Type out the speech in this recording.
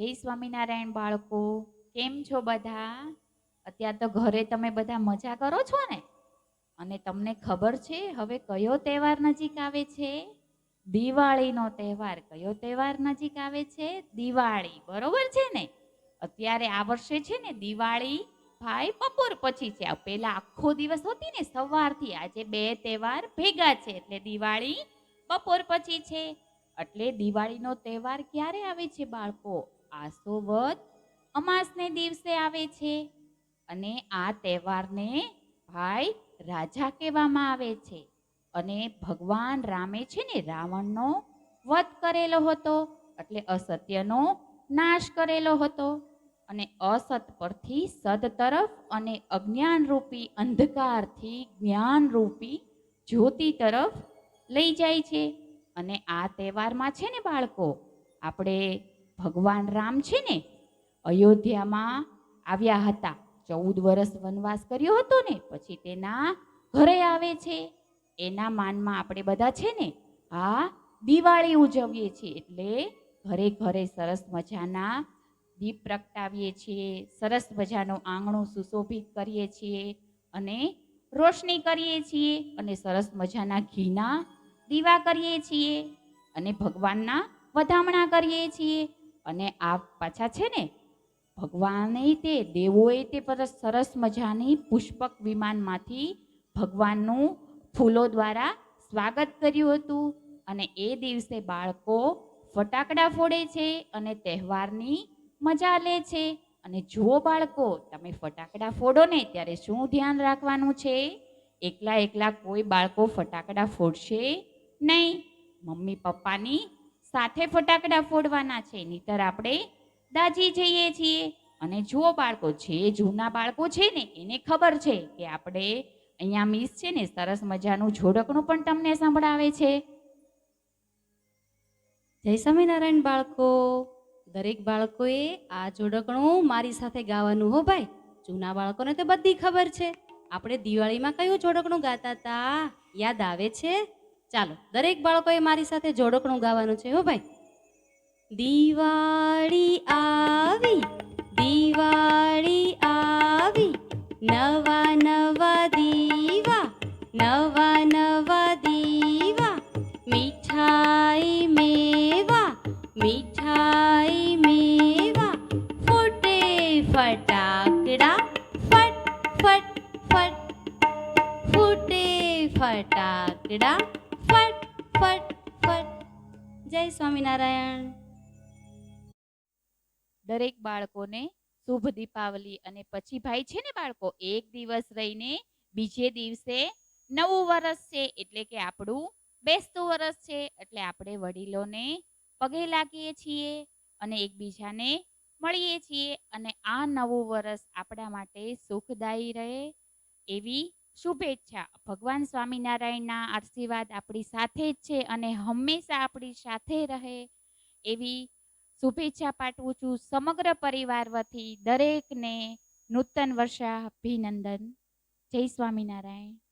જય સ્વામિનારાયણ બાળકો, કેમ છો બધા? અત્યારે તો ઘરે તમે બધા મજા કરો છો ને? અને તમને ખબર છે, હવે કયો તહેવાર નજીક આવે છે? દિવાળીનો તહેવાર કયો તહેવાર નજીક આવે છે? દિવાળી, બરોબર છે ને? અત્યારે આ વર્ષે છે ને દિવાળી ભાઈ બપોર પછી છે. પેલા આખો દિવસ હોતી ને સવારથી આજે બે તહેવાર ભેગા છે. એટલે દિવાળી બપોર પછી છે. એટલે દિવાળીનો તહેવાર ક્યારે આવે છે બાળકો? આસો વદ અમાસને દિવસે આવે છે અને આ તહેવારને ભાઈ રાજા કહેવામાં આવે છે. અને ભગવાન રામે છે ને રાવણનો વધ કરેલો હતો, એટલે અસત્યનો નાશ કરેલો હતો. અને અસત પરથી સદ તરફ અને અજ્ઞાનરૂપી અંધકારથી જ્ઞાનરૂપી જ્યોતિ તરફ લઈ જાય છે. અને આ તહેવારમાં છે ને બાળકો, આપણે ભગવાન રામ છે ને, અયોધ્યામાં આવ્યા હતા. ચૌદ વર્ષ વનવાસ કર્યો હતો ને, પછી તેના ઘરે આવે છે. એના માનમાં આપણે બધા છે ને, આ દિવાળી ઉજવીએ છીએ. એટલે ઘરે ઘરે સરસ મજાના દીપ પ્રગટાવીએ છીએ, સરસ મજાનું આંગણું સુશોભિત કરીએ છીએ અને રોશની કરીએ છીએ અને સરસ મજાના ઘીના દીવા કરીએ છીએ અને ભગવાનના વધામણા કરીએ છીએ. અને આ પાછા છે ને, ભગવાને તે, દેવોએ તે પર સરસ મજાની પુષ્પક વિમાનમાંથી ભગવાનનું ફૂલો દ્વારા સ્વાગત કર્યું હતું. અને એ દિવસે બાળકો ફટાકડા ફોડે છે અને તહેવારની મજા લે છે. અને જુઓ બાળકો, તમે ફટાકડા ફોડો ને, ત્યારે શું ધ્યાન રાખવાનું છે? એકલા એકલા કોઈ બાળકો ફટાકડા ફોડશે નહીં. મમ્મી પપ્પાની સાથે ફટાકડા ફોડવાના છે. નહીતર આપણે દાજી જઈએ છીએ. અને જુઓ બાળકો, જે જૂના બાળકો છે ને, એને ખબર છે કે આપણે અહીંયા મિસ છે ને, સરસ મજાનું જોડકણું પણ તમને સંભળાવે છે. જય સ્વામિનારાયણ બાળકો. દરેક બાળકોએ આ જોડકણું મારી સાથે ગાવાનું હો ભાઈ. જૂના બાળકોને તો બધી ખબર છે. આપણે દિવાળીમાં કયું જોડકણું ગાતા હતા યાદ આવે છે? ચાલો, દરેક બાળકોએ મારી સાથે જોડકણું ગાવાનું છે હો ભાઈ. દિવાળી આવી દિવાળી આવી, નવા નવા દીવા, નવા નવા દીવા, મીઠાઈ મેવા મીઠાઈ મેવા, ફૂટે ફટાકડા, ફટ ફટ ફટ, ફૂટે ફટાકડા ફટ ફટ ફટ. જય સ્વામિનારાયણ. દરેક બાળકોને શુભ દીપાવલી અને પછી ભાઈ છે ને બાળકો, એક દિવસ રહીને બીજે દિવસે નવું વરસ છે, એટલે કે આપણું બેસતું વરસ છે, એટલે આપણે વડીલોને પગે લાગીએ છીએ અને એકબીજાને મળીએ છીએ અને આ નવું વરસ આપણા માટે સુખદાયી રહે એવી શુભેચ્છા. ભગવાન સ્વામિનારાયણના આશીર્વાદ આપણી સાથે જ છે અને હંમેશા આપણી સાથે રહે એવી શુભેચ્છા પાઠવું છું સમગ્ર પરિવાર વતી દરેકને નૂતન વર્ષા અભિનંદન જય સ્વામિનારાયણ.